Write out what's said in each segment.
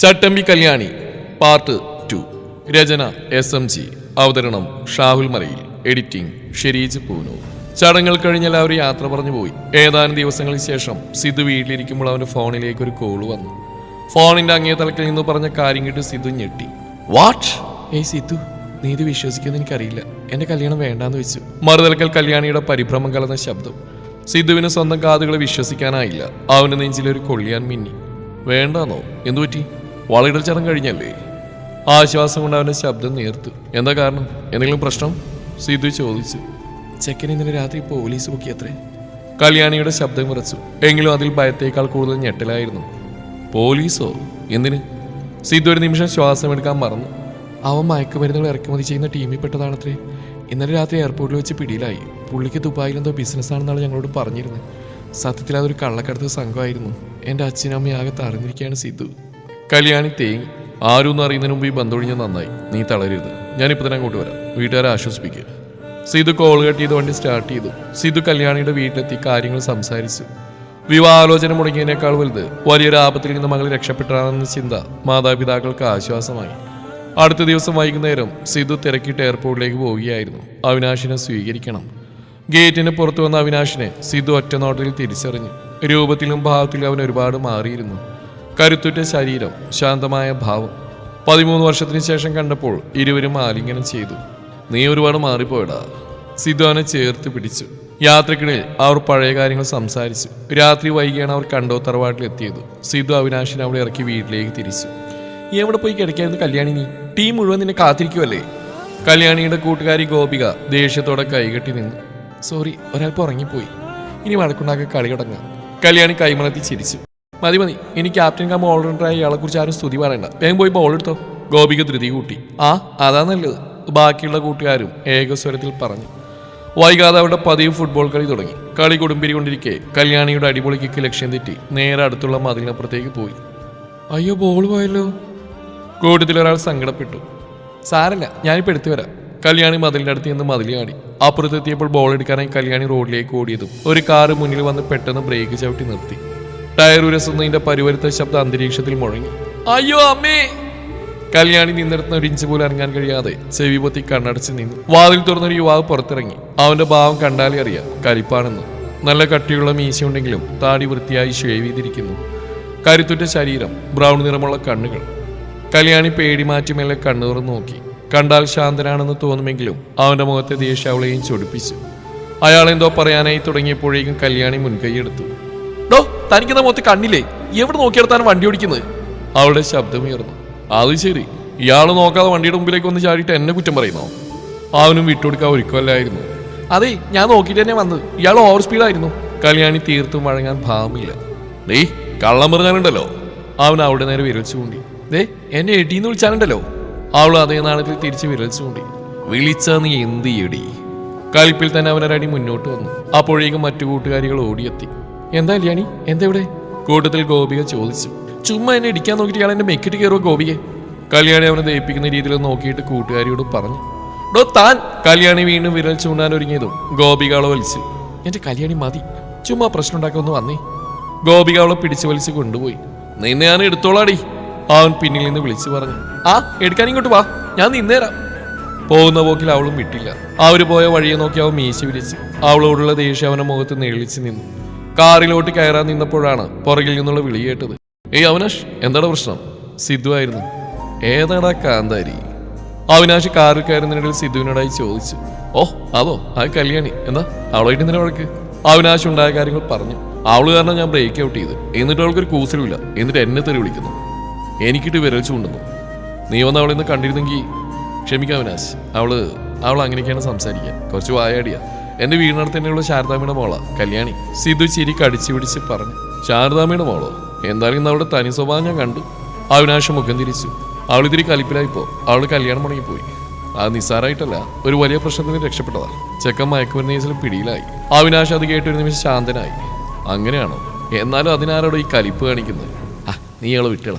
ചട്ടമ്പി Kalyani part two രചന S M G അവതരണം ഷാഹുൽ മലയിൽ. Editing Shereej പൂനു ചടങ്ങുകൾ കഴിഞ്ഞ് അവർ യാത്ര പറഞ്ഞു പോയി. ഏതാനും ദിവസങ്ങൾക്ക് ശേഷം സിദ്ധു വീട്ടിലിരിക്കുമ്പോൾ അവന്റെ ഫോണിലേക്ക് ഒരു കോൾ വന്നു. ഫോണിന്റെ അങ്ങേ തലക്കിൽ നിന്ന് പറഞ്ഞ കാര്യം കേട്ട് സിദ്ധു ഞെട്ടി. വാട്ട് ഏയ് സിദ്ധു നീ ഇത് വിശ്വസിക്കുമെന്ന് എനിക്കറിയില്ല. എന്റെ കല്യാണം വേണ്ടാന്ന് വെച്ചു. മറുതലക്കൽ കല്യാണിയുടെ പരിഭ്രമം കലർന്ന ശബ്ദം. സിദ്ധുവിന് സ്വന്തം കാതുകളെ വിശ്വസിക്കാനായില്ല. അവന് നെഞ്ചിലൊരു കൊള്ളിയാൻ മിന്നി. വേണ്ടാന്നോ? എന്തുപറ്റി വളയിടൽ ചടങ്ങ് കഴിഞ്ഞല്ലേ? ആശ്വാസം കൊണ്ട് അവന്റെ ശബ്ദം നേർത്തു. എന്താ കാരണം? എന്തെങ്കിലും പ്രശ്നം? സീതു ചോദിച്ചു. ചെക്കൻ ഇന്നലെ രാത്രി പോലീസ് പൊക്കിയത്രേ. കല്യാണിയുടെ ശബ്ദം കുറച്ചു എങ്കിലും അതിൽ ഭയത്തേക്കാൾ കൂടുതൽ ഞെട്ടലായിരുന്നു. പോലീസോ? എന്തിന്? സിദ്ധു ഒരു നിമിഷം ശ്വാസം എടുക്കാൻ മറന്നു. അവൻ മയക്കുമരുന്നുകൾ ഇറക്കുമതി ചെയ്യുന്ന ടീമിൽ പെട്ടതാണത്രേ. ഇന്നലെ രാത്രി എയർപോർട്ടിൽ വെച്ച് പിടിയിലായി. പുള്ളിക്ക് ദുബായിൽ എന്തോ ബിസിനസ്സാണെന്നാണ് ഞങ്ങളോട് പറഞ്ഞിരുന്നത്. സത്യത്തിൽ അതൊരു കള്ളക്കടത്ത് സംഘമായിരുന്നു. എന്റെ അച്ഛനും അമ്മയും ആകെ തറഞ്ഞിരിക്കുകയാണ് സിദ്ധു കല്യാണി തേങ്ങി. ആരും അറിയുന്നതിന് മുമ്പ് ഈ ബന്ധൊഴിഞ്ഞ നന്നായി. നീ തളരരുത്. ഞാനിപ്പോൾ തന്നെ അങ്ങോട്ട് വരാം. വീട്ടുകാരെ ആശ്വസിപ്പിക്കുക സിധു കോൾ കട്ട് ചെയ്ത് വണ്ടി സ്റ്റാർട്ട് ചെയ്തു. സിധു കല്യാണിയുടെ വീട്ടിലെത്തി കാര്യങ്ങൾ സംസാരിച്ചു. വിവാഹാലോചന മുടങ്ങിയതിനേക്കാൾ വലുത് വലിയൊരു ആപത്തിൽ നിന്ന് മകൾ രക്ഷപ്പെട്ടാണെന്ന ചിന്ത മാതാപിതാക്കൾക്ക് ആശ്വാസമായി. അടുത്ത ദിവസം വൈകുന്നേരം സിധു തിരക്കിട്ട് എയർപോർട്ടിലേക്ക് പോവുകയായിരുന്നു. അവിനാശിനെ സ്വീകരിക്കണം. ഗേറ്റിന് പുറത്തു വന്ന അവിനാശിനെ സിധു ഒറ്റ നോട്ടത്തിൽ തിരിച്ചറിഞ്ഞു. രൂപത്തിലും ഭാവത്തിലും അവൻ ഒരുപാട് മാറിയിരുന്നു. കരുത്തുറ്റ ശരീരം ശാന്തമായ ഭാവം. പതിമൂന്ന് വർഷത്തിന് ശേഷം കണ്ടപ്പോൾ ഇരുവരും ആലിംഗനം ചെയ്തു. നീ ഒരുപാട് മാറിപ്പോയടാ. സിദ്ധുവിനെ ചേർത്ത് പിടിച്ചു. യാത്രക്കിടയിൽ അവർ പഴയ കാര്യങ്ങൾ സംസാരിച്ചു. രാത്രി വൈകിയാണ് അവർ കണ്ടോ തറവാട്ടിലെത്തിയത് സിദ്ധു അവിനാശിനെ അവിടെ ഇറക്കി വീട്ടിലേക്ക് തിരിച്ചു. എവിടെ പോയി കിടക്കായിരുന്നു കല്യാണി നീ? ടീം മുഴുവൻ നിന്നെ കാത്തിരിക്കുമല്ലേ കല്യാണിയുടെ കൂട്ടുകാരി ഗോപിക ദേഷ്യത്തോടെ കൈകെട്ടി നിന്നു. സോറി ഒരാൾക്ക് ഉറങ്ങിപ്പോയി. ഇനി വഴക്കുണ്ടാക്കി കളി തുടങ്ങാം. കല്യാണി കൈമളത്തി ചിരിച്ചു. മതി മതി. ഇനി ക്യാപ്റ്റൻ കം ഓൾറൗണ്ടറായ ഇയാളെ കുറിച്ച് ആരും സ്തുതി പറയണ്ട. വേഗം പോയി ബോൾ എടുത്തോ. ഗോപിക ധൃതി കൂട്ടി. ആ അതാ നല്ലത്. ബാക്കിയുള്ള കൂട്ടുകാരും ഏകസ്വരത്തിൽ പറഞ്ഞു. വൈകാതെ അവരുടെ പതിവ് ഫുട്ബോൾ കളി തുടങ്ങി. കളി കൊടുമ്പിരി കൊണ്ടിരിക്കെ കല്യാണിയുടെ അടിപൊളി കിക്ക് ലക്ഷ്യം തെറ്റി നേരെ അടുത്തുള്ള മതിലിനപ്പുറത്തേക്ക് പോയി. അയ്യോ ബോൾ പോയല്ലോ. കൂട്ടത്തിൽ ഒരാൾ സങ്കടപ്പെട്ടു. സാരല്ല ഞാനിപ്പോൾ എടുത്തു വരാം. കല്യാണി മതിലിന്റെ അടുത്ത് നിന്ന് മതിൽ കാടി. അപ്പുറത്തെത്തിയപ്പോൾ ബോൾ എടുക്കാനായി കല്യാണി റോഡിലേക്ക് ഓടിയതും ഒരു കാറ് മുന്നിൽ വന്ന് പെട്ടെന്ന് ബ്രേക്ക് ചവിട്ടി നിർത്തി. ടയർ ഉരസുന്നതിന്റെ പരിവരുത്ത ശബ്ദം അന്തരീക്ഷത്തിൽ മുഴങ്ങി. അയ്യോ അമ്മേ! കല്യാണി നിന്നിടത്തുന്ന ഒരു ഇഞ്ച് പോലും ഇറങ്ങാൻ കഴിയാതെ ചെവി പൊത്തി കണ്ണടച്ച് നിന്നു. വാതിൽ തുറന്നൊരു യുവാവ് പുറത്തിറങ്ങി. അവന്റെ ഭാവം കണ്ടാലേ അറിയാം. കലിപ്പാണെന്ന് നല്ല കട്ടിയുള്ള മീശയുണ്ടെങ്കിലും താടി വൃത്തിയായി ഷേവ് ചെയ്തിരിക്കുന്നു. കരുത്തുറ്റ ശരീരം ബ്രൗൺ നിറമുള്ള കണ്ണുകൾ. കല്യാണി പേടി മാറ്റി മേലെ കണ്ണു തുറന്നു നോക്കി. കണ്ടാൽ ശാന്തനാണെന്ന് തോന്നുമെങ്കിലും അവന്റെ മുഖത്തെ ദേഷ്യാവളെയും ചൊടിപ്പിച്ചു. അയാൾ എന്തോ പറയാനായി തുടങ്ങിയപ്പോഴേക്കും കല്യാണി മുൻകൈയെടുത്തു ഡോ തനിക്കുന്ന മുഖത്ത് കണ്ണില്ലേ? എവിടെ നോക്കിയെടുത്താണ് വണ്ടി ഓടിക്കുന്നത്? അവളുടെ ശബ്ദമുയർന്നു അത് ശരി. ഇയാൾ നോക്കാതെ വണ്ടിയുടെ മുമ്പിലേക്ക് വന്ന് ചാടിയിട്ട് എന്നെ കുറ്റം പറയുന്നോ? അവനും വിട്ടുകൊടുക്കാൻ ഒരുക്കമല്ലായിരുന്നു. അതെ ഞാൻ നോക്കിയിട്ട് തന്നെ വന്നത്. ഇയാൾ ഓവർ സ്പീഡായിരുന്നു കല്യാണി തീർത്തും വഴങ്ങാൻ ഭാവമില്ല. ഡേയ് കള്ളം പറഞ്ഞാലുണ്ടല്ലോ. അവൻ അവളുടെ നേരെ വിരൽ ചൂണ്ടി. ദേ എന്നെ എടീന്ന് വിളിച്ചാലുണ്ടല്ലോ. അവൾ അതേ നാണത്തിൽ തിരിച്ച് വിരൽ ചൂണ്ടി. വിളിച്ച നീ എന്ത് ചെയ്യടി കളിപ്പിൽ തന്നെ അവനൊരടി മുന്നോട്ട് വന്നു. അപ്പോഴേക്കും മറ്റു കൂട്ടുകാരികൾ ഓടിയെത്തി. എന്താ കല്യാണി എന്താ ഇവിടെ കൂട്ടത്തിൽ ഗോപിക ചോദിച്ചു. ചുമ്മാ എന്നെ ഇടിക്കാൻ നോക്കിയിട്ട് ഇയാൾ എന്നെ മെക്കിട്ട് കയറുമോ ഗോപിയെ കല്യാണി അവനെ ദയിപ്പിക്കുന്ന രീതിയിൽ നോക്കിയിട്ട് കൂട്ടുകാരിയോട് പറഞ്ഞു. ഡോ താൻ കല്യാണി വീണ്ടും വിരൽ ചൂണ്ടാൻ ഒരുങ്ങിയതും? ഗോപിക അവളെ വലിച്ചു. എന്റെ കല്യാണി മതി. ചുമ്മാ പ്രശ്നം ഉണ്ടാക്കൊന്ന് വന്നേ. ഗോപിക അവളെ പിടിച്ചു വലിച്ച് കൊണ്ടുപോയി. നിന്നെ ഞാൻ എടുത്തോളാടി. അവൻ പിന്നിൽ നിന്ന് വിളിച്ചു പറഞ്ഞു. ആ എടുക്കാൻ ഇങ്ങോട്ട് വാ. ഞാൻ നിന്നേരാം. പോകുന്ന പോക്കിൽ അവളും വിട്ടില്ല. അവർ പോയ വഴിയെ നോക്കി അവൻ മീശ വിളിച്ച് അവളോടുള്ള ദേഷ്യം അവനെ മുഖത്ത് നെളിച്ച് നിന്നു. കാറിലോട്ട് കയറാൻ നിന്നപ്പോഴാണ് പുറകിൽ നിന്നുള്ള വിളി കേട്ടത്. ഏയ് അവിനാഷ് എന്താണ് പ്രശ്നം? സിദ്ധു ആയിരുന്നു. ഏതാടാ കാന്താരി? അവിനാഷ് കാറിൽ കയറുന്നതിനിടയിൽ സിദ്ധുവിനോടായി ചോദിച്ചു. ഓ അതോ? ആ കല്യാണി. എന്താ? അവളായിട്ട് എന്തിനാ വഴക്ക്? അവിനാശ് ഉണ്ടായ കാര്യങ്ങൾ പറഞ്ഞു. അവൾ കാരണം ഞാൻ ബ്രേക്ക് ഔട്ട് ചെയ്ത്. എന്നിട്ട് അവൾക്കൊരു കൂസലുമില്ല. എന്നിട്ട് എന്നെ തെറി വിളിക്കുന്നു. എനിക്കിട്ട് വിരൽ ചൂണ്ടുന്നു. നീ വന്ന് അവളിന്ന് കണ്ടിരുന്നെങ്കിൽ ക്ഷമിക്കാം അവിനാശ്. അവൾ അവൾ അങ്ങനെയൊക്കെയാണ് സംസാരിക്കുക. കുറച്ച് വായാടിയാ. എന്റെ വീടിനടുത്ത് തന്നെയുള്ള ശാരദാമ്മയുടെ മോളാ കല്യാണി. സിധു ചിരി കടിച്ചു പിടിച്ച് പറഞ്ഞു ശാരദാമ്മയുടെ മോളോ? എന്തായാലും അവളുടെ തനി സ്വഭാവം ഞാൻ കണ്ടു. അവിനാശം മുഖം തിരിച്ചു. അവൾ ഇതിരി കലിപ്പിലായിപ്പോ? അവൾ കല്യാണം മുടങ്ങിപ്പോയി. അത് നിസ്സാരായിട്ടല്ല ഒരു വലിയ പ്രശ്നത്തിന് രക്ഷപ്പെട്ടതാ. ചെക്കൻ മയക്കുമരുന്ന് കേസിൽ പിടിയിലായി. അവിനാശ് അത് കേട്ടൊരു നിമിഷം ശാന്തനായി. അങ്ങനെയാണോ? എന്നാലും അതിനാരോടോ ഈ കലിപ്പ് കാണിക്കുന്നത്? ആ നീ അവളെ വിട്ടള.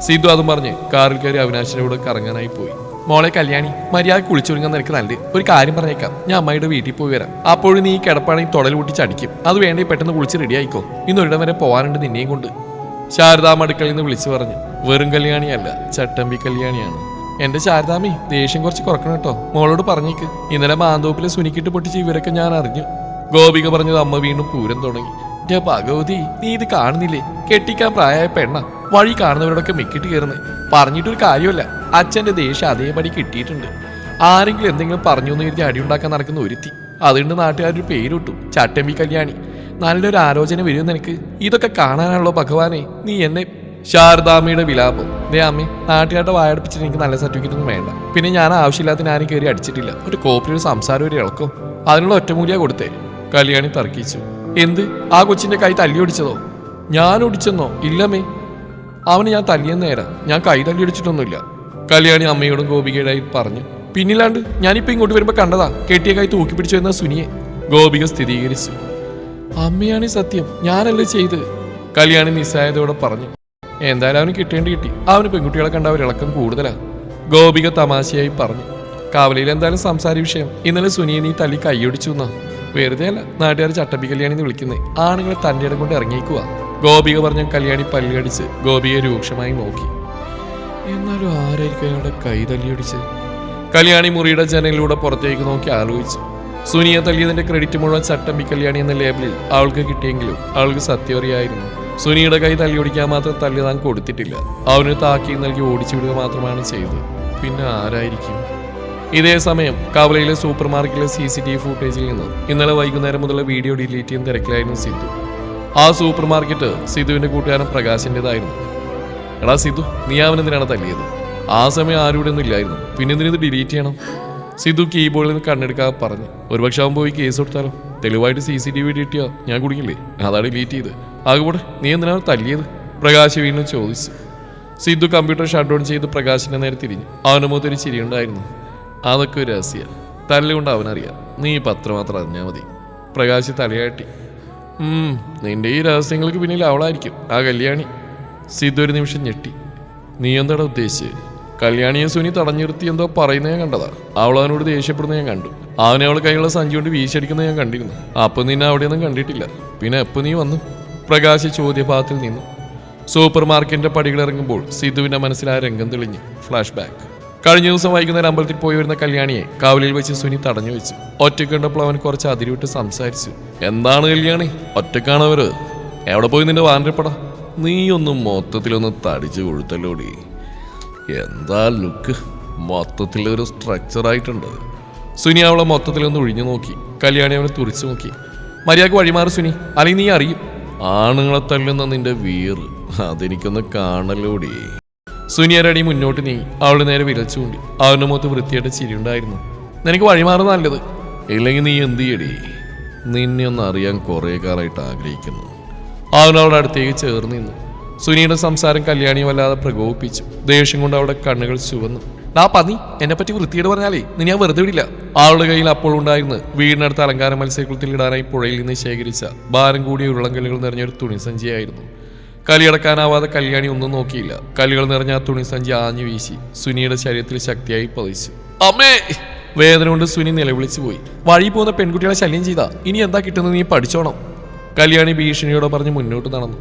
സിദ്ധു അതും പറഞ്ഞ് കാറിൽ കയറി അവിനാശിന്റെ കൂടെ കറങ്ങാനായി പോയി. മോളെ കല്യാണി മര്യാദ കുളിച്ചൊരുങ്ങാൻ നിനക്ക് നല്ലത്. ഒരു കാര്യം പറഞ്ഞേക്കാം. ഞാൻ അമ്മയുടെ വീട്ടിൽ പോയി വരാം. അപ്പോഴും നീ കിടപ്പാണെങ്കിൽ തുടൽ പൊട്ടിച്ച് അടിക്കും അത് വേണ്ടി പെട്ടെന്ന് കുളിച്ച് റെഡി ആയിക്കോ. ഇന്ന് ഒരിടം വരെ പോവാനുണ്ട് നിന്നെയും കൊണ്ട്. ശാരദാമ്മ അടുക്കളയിൽ നിന്ന് വിളിച്ചു പറഞ്ഞു. വെറും കല്യാണിയല്ല ചട്ടമ്പി കല്യാണിയാണ്. എന്റെ ശാരദാമി ദേഷ്യം കുറച്ച് കുറക്കണം കേട്ടോ. മോളോട് പറഞ്ഞേക്ക്. ഇന്നലെ മാന്തോപ്പിലെ സുനിക്കിട്ട് പൊട്ടിച്ച് ഇവരൊക്കെ ഞാൻ അറിഞ്ഞു. ഗോപിക പറഞ്ഞത് അമ്മ വീണ്ടും പൂരം തുടങ്ങി. "ഡേ ഭഗവതി നീ ഇത് കാണുന്നില്ലേ? കെട്ടിക്കാൻ പ്രായമായ പെണ്ണ. വഴി കാണുന്നവരോടൊക്കെ മിക്കിട്ട് കയറുന്നേ. പറഞ്ഞിട്ടൊരു കാര്യമല്ല അച്ഛന്റെ ദേഷ്യം അതേപടി കിട്ടിയിട്ടുണ്ട്. ആരെങ്കിലും എന്തെങ്കിലും പറഞ്ഞു എന്ന് കരുതി അടിയുണ്ടാക്കാൻ നടക്കുന്ന ഒരുത്തി. അതുകൊണ്ട് നാട്ടുകാരൊരു പേരിട്ടു. ചട്ടമ്പി കല്യാണി. നല്ലൊരു ആലോചന വരും എനിക്ക്. ഇതൊക്കെ കാണാനാണല്ലോ ഭഗവാനെ. നീ എന്നെ ശാരദാമ്മയുടെ വിലാപം. ദേ അമ്മേ നാട്ടുകാരുടെ വായടപ്പിച്ചിട്ട് എനിക്ക് നല്ല സർട്ടിഫിക്കറ്റ് ഒന്നും വേണ്ട. പിന്നെ ഞാൻ ആവശ്യമില്ലാത്തതിന് ആരും കയറി അടിച്ചിട്ടില്ല. ഒരു കോപ്പിൽ ഒരു സംസാരം ഒരു ഇളക്കും? അതിനുള്ള ഒറ്റമൂലിയാ കൊടുത്തേ. കല്യാണി തർക്കിച്ചു. എന്ത്? ആ കൊച്ചിന്റെ കൈ തല്ലി ഒടിച്ചതോ? ഞാൻ ഒടിച്ചെന്നോ? ഇല്ലമ്മേ. അവന് ഞാൻ തല്ലിയെന്ന് നേരാ. ഞാൻ കൈ തല്ലി അടിച്ചിട്ടൊന്നുമില്ല കല്യാണി അമ്മയോടും ഗോപികയുടായി പറഞ്ഞു പിന്നിലാണ്ട് ഞാനിപ്പോ ഇങ്ങോട്ട് വരുമ്പോ കണ്ടതാ കെട്ടിയ കൈ തൂക്കി പിടിച്ചു വന്ന സുനിയെ. ഗോപിക സ്ഥിരീകരിച്ചു അമ്മയാണ് സത്യം ഞാനല്ലേ ചെയ്ത്? കല്യാണി നിസ്സായതയോടെ പറഞ്ഞു എന്തായാലും അവന് കിട്ടേണ്ടി കിട്ടി അവന് പെൺകുട്ടികളെ കണ്ട അവർ ഇളക്കം കൂടുതലാ. ഗോപിക തമാശയായി പറഞ്ഞു കാവലയിൽ എന്തായാലും സംസാര വിഷയം ഇന്നലെ സുനിയെ നീ തല്ലി കൈയൊടിച്ചു എന്നാ. വെറുതെ അല്ല നാട്ടുകാർ ചട്ടപ്പി കല്യാണി എന്ന് വിളിക്കുന്നേ ആണുങ്ങളെ തന്റെ ഇടം കൊണ്ട് ഇറങ്ങിയേക്കുവാ. ഗോപിക പറഞ്ഞ കല്യാണി പല്ലുകടിച്ച് ഗോപിയെ രൂക്ഷമായി നോക്കി. എന്നാലും ആരായിരിക്കും അയാളുടെ കൈ തല്ലിയൊടിച്ച് കല്യാണി മുറിയുടെ ജനലിലൂടെ പുറത്തേക്ക് നോക്കി ആലോചിച്ചു. സുനിയെ തല്ലിയതിന്റെ ക്രെഡിറ്റ് മുഴുവൻ ചട്ടമ്പി കല്യാണി എന്ന ലേബലിൽ അവൾക്ക് കിട്ടിയെങ്കിലും അവൾക്ക് സത്യവറിയായിരുന്നു സുനിയുടെ കൈ തല്ലിയൊടിക്കാൻ മാത്രം തല്ലി താൻ കൊടുത്തിട്ടില്ല. അവന് താക്കി നൽകി ഓടിച്ചു വിടുക മാത്രമാണ് ചെയ്തത്. പിന്നെ ആരായിരിക്കും? ഇതേ സമയം കവലയിലെ സൂപ്പർ മാർക്കറ്റിലെ സി സി ടി വി ഫുട്ടേജിൽ നിന്ന് ഇന്നലെ വൈകുന്നേരം മുതലുള്ള വീഡിയോ ഡിലീറ്റ് ചെയ്യുന്ന തിരക്കിലായിരുന്നു സിദ്ധു. ആ സൂപ്പർ മാർക്കറ്റ് സിദ്ധുവിന്റെ കൂട്ടുകാരൻ പ്രകാശിന്റേതായിരുന്നു. എടാ സിദ്ധു നീ അവനെന്തിനാണ് തല്ലിയത്? ആ സമയം ആരും ഇവിടെ ഒന്നും ഇല്ലായിരുന്നു. പിന്നെ എന്തിനത് ഡിലീറ്റ് ചെയ്യണം? സിദ്ധു കീബോർഡിൽ നിന്ന് കണ്ണെടുക്കാതെ പറഞ്ഞു. ഒരുപക്ഷെ അവൻ പോയി കേസ് കൊടുത്താലോ? തെളിവായിട്ട് C C T V delete ഞാൻ കുടിക്കില്ലേ? അതാണ് ഡിലീറ്റ് ചെയ്ത്. ആകെ നീ എന്തിനാണ് തല്ലിയത്? പ്രകാശ് വീണ്ടും ചോദിച്ചു. സിദ്ധു കമ്പ്യൂട്ടർ ഷട്ട് ഡൗൺ ചെയ്ത് പ്രകാശിനെ നേരെ തിരിഞ്ഞു. അവന്റെ മുഖത്ത് ഒരു ചിരിയുണ്ടായിരുന്നു അതൊക്കെ ഒരു രഹസ്യ. തല്ലുകൊണ്ട് അവനറിയാം. നീ പത്രം മാത്രം അറിഞ്ഞാൽ മതി. പ്രകാശ് തലയാട്ടി. നിന്റെ ഈ രഹസ്യങ്ങൾക്ക് പിന്നിൽ അവളായിരിക്കും. ആ കല്യാണി. സിദ്ധു ഒരു നിമിഷം ഞെട്ടി. നീ എന്താടാ ഉദ്ദേശിച്ചത് കല്യാണിയെ സുനി തടഞ്ഞു നിർത്തി എന്തോ പറയുന്നത് ഞാൻ കണ്ടതാ. അവൾ അവനോട് ദേഷ്യപ്പെടുന്നത് ഞാൻ കണ്ടു. അവനെ അവൾ കൈയുള്ള സഞ്ചി കൊണ്ട് വീശടിക്കുന്നത് ഞാൻ കണ്ടിരുന്നു. അപ്പൊ നിന്നെ അവിടെയൊന്നും കണ്ടിട്ടില്ല. പിന്നെ എപ്പോ നീ വന്നു? പ്രകാശ് ചോദ്യഭാഗത്തിൽ നിന്നു. സൂപ്പർ മാർക്കറ്റിന്റെ പടികളിറങ്ങുമ്പോൾ സിദ്ധുവിന്റെ മനസ്സിൽ ആ രംഗം തെളിഞ്ഞു. Flashback. കഴിഞ്ഞ ദിവസം വൈകുന്നേരം അമ്പലത്തിൽ പോയി വരുന്ന കല്യാണിയെ കാവലിൽ വെച്ച് സുനി തടഞ്ഞു വെച്ചു. ഒറ്റ കണ്ടപ്പോൾ അവൻ കുറച്ച് അതിരിവിട്ട് സംസാരിച്ചു. എന്താണ് കല്യാണി? ഒറ്റക്കാണവര് എവിടെ പോയി നിന്റെ വാനരപ്പട? നീയൊന്നും മൊത്തത്തിലൊന്ന് തടിച്ചു കൊഴുത്തല്ലോടി. എന്താ ലുക്ക്? മൊത്തത്തിലൊരു സ്ട്രക്ചർ ആയിട്ടുണ്ട്. സുനി അവളെ മൊത്തത്തിലൊന്ന് ഒഴിഞ്ഞു നോക്കി. കല്യാണി അവനെ തുറിച്ചു നോക്കി. മര്യാദയ്ക്ക് വഴിമാറി സുനി. അല്ലെങ്കിൽ നീ അറിയും. ആണുങ്ങളെ തല്ലുന്ന നിന്റെ വീറ്. അതെനിക്കൊന്ന് കാണലോടി സുനിയരടി മുന്നോട്ട് നീ. അവളുടെ നേരെ വിരച്ചു കൊണ്ടി അവന്റെ മുഖത്ത് വൃത്തിയായിട്ട് ചിരിയുണ്ടായിരുന്നു. നിനക്ക് വഴിമാറുന്ന നല്ലത്. ഇല്ലെങ്കിൽ നീ എന്ത് ചെയ്യടി? നിന്നെ ഒന്ന് അറിയാൻ കുറേ കാലമായിട്ട് ആഗ്രഹിക്കുന്നു. അവൻ അവളുടെ അടുത്തേക്ക് ചേർന്ന് നിന്നു. സുനിയുടെ സംസാരം കല്യാണിയെ വല്ലാതെ പ്രകോപിപ്പിച്ചു. ദേഷ്യം കൊണ്ട് അവളുടെ കണ്ണുകൾ ചുവന്നു. ഡാ പന്നി എന്നെ പറ്റി വൃത്തിയോട് പറഞ്ഞാലേ? നീ ഞാൻ വെറുതെ വിടില്ല. ആളുടെ കയ്യിൽ അപ്പോൾ ഉണ്ടായിരുന്നു വീടിനടുത്ത് അലങ്കാര മത്സ്യക്കുളത്തിൽ ഇടാനായി പുഴയിൽ നിന്ന് ശേഖരിച്ച ഭാരം കൂടിയ ഉരുളങ്കല്ലുകൾ നിറഞ്ഞൊരു തുണിസഞ്ചിയായിരുന്നു കലിയടക്കാനാവാതെ കല്യാണി ഒന്നും നോക്കിയില്ല. കല്ലുകൾ നിറഞ്ഞ ആ തുണിസഞ്ചി ആഞ്ഞു വീശി സുനിയുടെ ശരീരത്തിൽ ശക്തിയായി പതിച്ചു. അമ്മേ! വേദന കൊണ്ട് സുനി നിലവിളിച്ചു പോയി വഴി പോകുന്ന പെൺകുട്ടികളെ ശല്യം ചെയ്താ. ഇനി എന്താ കിട്ടുന്നത് നീ പഠിച്ചോണം. കല്യാണി ഭീഷണിയോടെ പറഞ്ഞ് മുന്നോട്ട് നടന്നു.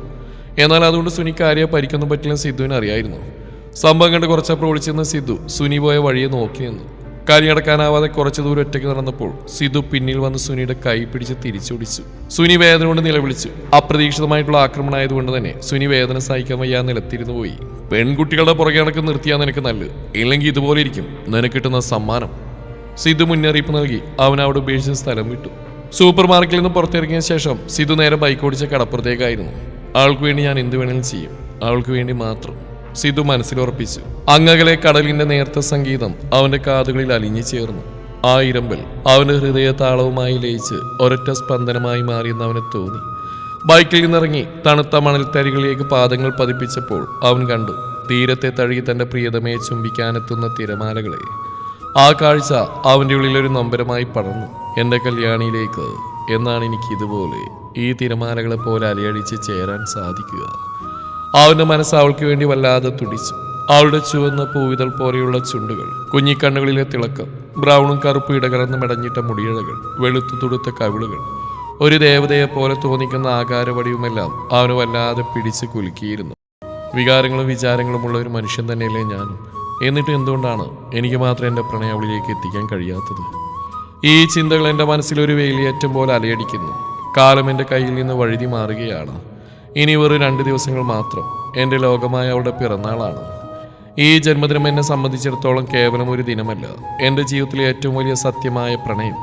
എന്നാൽ അതുകൊണ്ട് സുനിക്ക് ആരെയോ പരിക്കൊന്നും പറ്റില്ലെന്ന് സിദ്ധുവിന് അറിയായിരുന്നു. സംഭവം കണ്ട് കുറച്ചപ്പുറം ഒളിച്ചിരുന്ന സിദ്ധു സുനി പോയ വഴിയെ നോക്കി നിന്നു. കലിയടക്കാനാവാതെ കുറച്ചു ദൂരം ഒറ്റയ്ക്ക് നടന്നപ്പോൾ സിദ്ധു പിന്നിൽ വന്ന് സുനിയുടെ കൈ പിടിച്ച് തിരിച്ചൊടിച്ചു. സുനി വേദന കൊണ്ട് നിലവിളിച്ചു. അപ്രതീക്ഷിതമായിട്ടുള്ള ആക്രമണമായതുകൊണ്ട് തന്നെ സുനി വേദന സഹിക്കാൻ വയ്യാ നിലത്തിരുന്നു പോയി. പെൺകുട്ടികളുടെ പുറകെ കണക്ക് നിർത്തിയാൽ നിനക്ക് നല്ലത്. ഇല്ലെങ്കിൽ ഇതുപോലെ ഇരിക്കും. നിനക്ക് കിട്ടുന്ന സമ്മാനം. സിധു മുന്നറിയിപ്പ് നൽകി അവൻ അവിടെ ഉപേക്ഷിച്ച സ്ഥലം വിട്ടു. സൂപ്പർ മാർക്കറ്റിൽ നിന്ന് പുറത്തിറങ്ങിയ ശേഷം സിധു നേരെ ബൈക്ക് ഓടിച്ച കടപ്പുറത്തേക്കായിരുന്നു. അവൾക്ക് വേണ്ടി ഞാൻ എന്ത് വേണമെങ്കിലും ചെയ്യും. അവൾക്ക് വേണ്ടി മാത്രം. സിധു മനസ്സിലുറപ്പിച്ചു അങ്ങകലെ കടലിന്റെ നേർത്ത സംഗീതം അവന്റെ കാതുകളിൽ അലിഞ്ഞു ചേർന്നു. ആ ഇരമ്പൽ അവന്റെ ഹൃദയ താളവുമായി ലയിച്ച് ഒരൊറ്റ സ്പന്ദനമായി മാറിയെന്ന് അവന് തോന്നി. ബൈക്കിൽ നിന്നിറങ്ങി തണുത്ത മണൽത്തരികളിലേക്ക് പാദങ്ങൾ പതിപ്പിച്ചപ്പോൾ അവൻ കണ്ടു തീരത്തെ തഴുകി തന്റെ പ്രിയതമയെ ചുംബിക്കാനെത്തുന്ന തിരമാലകളെ. ആ കാഴ്ച അവന്റെ ഉള്ളിൽ ഒരു നൊമ്പരമായി പടർന്നു. എന്റെ കല്യാണിയിലേക്ക് എന്നാണ് എനിക്ക് ഇതുപോലെ ഈ തിരമാലകളെ പോലെ അലയടിച്ച് ചേരാൻ സാധിക്കുക. അവന്റെ മനസ്സ് അവൾക്ക് വേണ്ടി വല്ലാതെ തുടിച്ചു. അവളുടെ ചുവന്ന പൂവിതൾ പോലെയുള്ള ചുണ്ടുകൾ കുഞ്ഞിക്കണ്ണുകളിലെ തിളക്കം ബ്രൗണും കറുപ്പും ഇടകലർന്ന് മെടഞ്ഞിട്ട മുടിയിഴകൾ വെളുത്തു തുടുത്ത കവിളുകൾ ഒരു ദേവതയെ പോലെ തോന്നിക്കുന്ന ആകാരവടിയുമെല്ലാം അവന് വല്ലാതെ പിടിച്ച് കുലുക്കിയിരുന്നു. വികാരങ്ങളും വിചാരങ്ങളുമുള്ള ഒരു മനുഷ്യൻ തന്നെയല്ലേ ഞാനും. എന്നിട്ട് എന്തുകൊണ്ടാണ് എനിക്ക് മാത്രം എന്റെ പ്രണയം അവളിലേക്ക് എത്തിക്കാൻ കഴിയാത്തത്? ഈ ചിന്തകൾ എന്റെ മനസ്സിൽ ഒരു വേലിയേറ്റം പോലെ അലയടിക്കുന്നു. കാലം എന്റെ കയ്യിൽ നിന്ന് വഴുതി മാറുകയാണ്. ഇനി വെറും രണ്ട് ദിവസങ്ങൾ മാത്രം എന്റെ ലോകമായ അവളുടെ പിറന്നാളാണ്. ഈ ജന്മദിനം എന്നെ സംബന്ധിച്ചിടത്തോളം കേവലം ഒരു ദിനമല്ല എന്റെ ജീവിതത്തിലെ ഏറ്റവും വലിയ സത്യമായ പ്രണയം.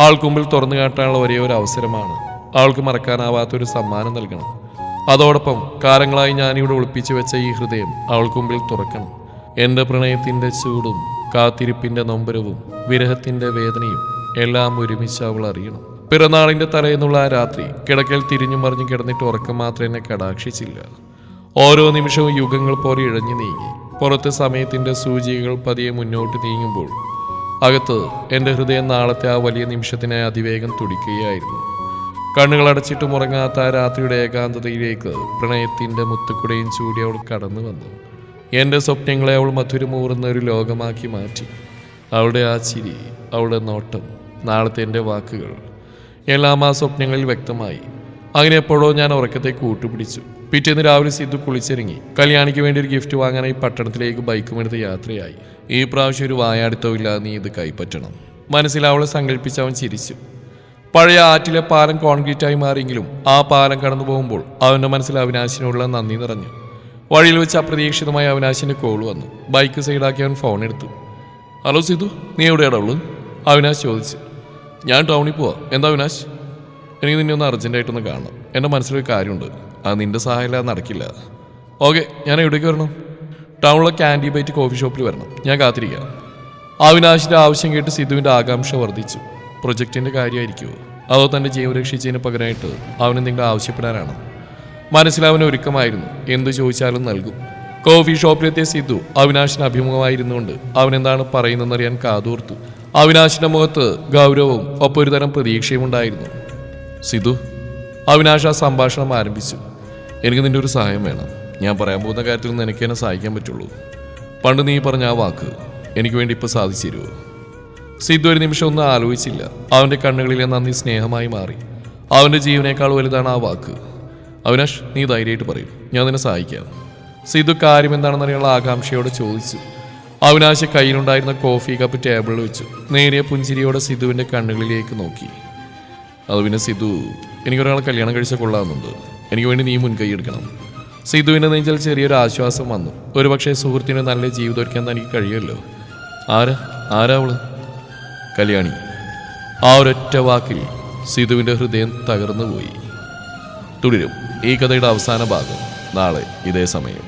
ആൾക്കുമ്പിൽ തുറന്നു കാട്ടാനുള്ള ഒരേ ഒരു അവസരമാണ്. ആൾക്ക് മറക്കാനാവാത്തൊരു സമ്മാനം നൽകണം. അതോടൊപ്പം കാലങ്ങളായി ഞാനിവിടെ ഒളിപ്പിച്ചു വെച്ച ഈ ഹൃദയം അവൾക്കുമ്പിൽ തുറക്കണം. എന്റെ പ്രണയത്തിന്റെ ചൂടും കാത്തിരിപ്പിന്റെ നൊമ്പരവും വിരഹത്തിന്റെ വേദനയും എല്ലാം ഒരുമിച്ച് അവൾ അറിയണം. പിറന്നാളിന്റെ തലേന്നുള്ള ആ രാത്രി കിടക്കൽ തിരിഞ്ഞു മറിഞ്ഞു കിടന്നിട്ട് ഉറക്കം മാത്രം എന്നെ കടാക്ഷിച്ചില്ല. ഓരോ നിമിഷവും യുഗങ്ങൾ പോലെ ഇഴഞ്ഞു നീങ്ങി. പുറത്തെ സമയത്തിന്റെ സൂചികകൾ പതിയെ മുന്നോട്ട് നീങ്ങുമ്പോൾ അകത്ത് എന്റെ ഹൃദയം നാളത്തെ ആ വലിയ നിമിഷത്തിനായി അതിവേഗം തുടിക്കുകയായിരുന്നു. കണ്ണുകൾ അടച്ചിട്ട് ഉറങ്ങാത്ത ആ രാത്രിയുടെ ഏകാന്തതയിലേക്ക് പ്രണയത്തിന്റെ മുത്തുക്കുടയും ചൂടി അവൾ കടന്നു വന്നു. എന്റെ സ്വപ്നങ്ങളെ അവൾ മധുരമൂറുന്ന ഒരു ലോകമാക്കി മാറ്റി. അവളുടെ ആ ചിരി അവളുടെ നോട്ടം നാളത്തെ എന്റെ വാക്കുകൾ എല്ലാം ആ സ്വപ്നങ്ങളിൽ വ്യക്തമായി. അങ്ങനെ എപ്പോഴോ ഞാൻ ഉറക്കത്തെ കൂട്ടുപിടിച്ചു. പിറ്റേന്ന് രാവിലെ സിദ്ധു കുളിച്ചിറങ്ങി. കല്യാണിക്ക് വേണ്ടി ഒരു ഗിഫ്റ്റ് വാങ്ങാനായി പട്ടണത്തിലേക്ക് ബൈക്കും എടുത്ത് യാത്രയായി. ഈ പ്രാവശ്യം ഒരു ഇല്ല നീ ഇത് കൈപ്പറ്റണം. മനസ്സിൽ അവളെ സങ്കല്പിച്ച് അവൻ ചിരിച്ചു. പഴയ ആറ്റിലെ പാലം കോൺക്രീറ്റായി മാറിയെങ്കിലും ആ പാലം കടന്നു പോകുമ്പോൾ അവന്റെ മനസ്സിൽ അവിനാശിനോടുള്ള നന്ദി നിറഞ്ഞു. വഴിയിൽ വെച്ച് അപ്രതീക്ഷിതമായി അവിനാശിന്റെ കോൾ വന്നു. ബൈക്ക് സൈഡാക്കി അവൻ ഫോൺ എടുത്തു. ഹലോ സിധു നീ എവിടെയാണ് ഉള്ളത്? അവിനാശ് ചോദിച്ചു. ഞാൻ ടൗണിൽ പോവാ. എന്താ അവിനാശ്? എനിക്ക് നിന്നെ ഒന്ന് അർജന്റായിട്ടൊന്ന് കാണണം. എന്റെ മനസ്സിലൊരു കാര്യമുണ്ട്. അത് നിന്റെ സഹായമില്ലാതെ നടക്കില്ല. ഓക്കെ ഞാൻ എവിടേക്ക് വരണം? ടൗണിലെ ക്യാൻഡി ബൈറ്റ് കോഫി ഷോപ്പിൽ വരണം. ഞാൻ കാത്തിരിക്കാം. അവിനാശിന്റെ ആവശ്യം കേട്ട് സിധുവിന്റെ ആകാംക്ഷ വർദ്ധിച്ചു. പ്രൊജക്റ്റിന്റെ കാര്യമായിരിക്കുമോ? അതോ തന്റെ ജീവൻ രക്ഷിച്ചതിന് പകരമായിട്ട് അവൻ എന്തെങ്കിലും ആവശ്യപ്പെടാനാണോ? മനസ്സിൽ അവൻ ഒരുക്കമായിരുന്നു. എന്തു ചോദിച്ചാലും നൽകും. കോഫി ഷോപ്പിലെത്തിയ സിദ്ധു അവിനാശിന് അഭിമുഖമായിരുന്നുകൊണ്ട് അവൻ എന്താണ് പറയുന്നതെന്നറിയാൻ കാതോർത്തു. അവിനാശിന്റെ മുഖത്ത് ഗൗരവവും ഒപ്പം ഒരുതരം പ്രതീക്ഷയും ഉണ്ടായിരുന്നു. സിദ്ധു അവിനാശ് ആ സംഭാഷണം ആരംഭിച്ചു. എനിക്ക് നിന്റെ ഒരു സഹായം വേണം. ഞാൻ പറയാൻ പോകുന്ന കാര്യത്തിൽ നിന്ന് എനിക്ക് എന്നെ സഹായിക്കാൻ പറ്റുള്ളൂ. പണ്ട് നീ പറഞ്ഞ ആ വാക്ക് എനിക്ക് വേണ്ടി ഇപ്പോൾ സാധിച്ചു തരുമോ? സിദ്ധു ഒരു നിമിഷം ഒന്നും ആലോചിച്ചില്ല. അവന്റെ കണ്ണുകളിലെ നന്ദി സ്നേഹമായി മാറി. അവന്റെ ജീവനേക്കാൾ വലുതാണ് ആ വാക്ക്. അവിനാഷ് നീ ധൈര്യമായിട്ട് പറയും. ഞാൻ നിന്നെ സഹായിക്കാം. സിദു കാര്യം എന്താണെന്നറിയാനുള്ള ആകാംക്ഷയോടെ ചോദിച്ചു. അവിനാശ് കയ്യിലുണ്ടായിരുന്ന കോഫി കപ്പ് ടേബിളിൽ വെച്ചു. നേരിയ പുഞ്ചിരിയോടെ സിദുവിന്റെ കണ്ണുകളിലേക്ക് നോക്കി. അത് പിന്നെ സിദു എനിക്കൊരാളെ കല്യാണം കഴിച്ച കൊള്ളാമെന്നുണ്ട്. എനിക്ക് വേണ്ടി നീ മുൻകൈ എടുക്കണം. സിദുവിന്റെ നെഞ്ചിൽ ചെറിയൊരു ആശ്വാസം വന്നു. ഒരുപക്ഷെ സുഹൃത്തിന് നല്ല ജീവിതം ഒരുക്കാൻ തനിക്ക് കഴിയുമല്ലോ. ആരാ? ആരാവൾ കല്യാണി. ആ ഒരൊറ്റ വാക്കിൽ സിധുവിന്റെ ഹൃദയം തകർന്നു പോയി തുടരും. ഈ കഥയുടെ അവസാന ഭാഗം നാളെ ഇതേ സമയം.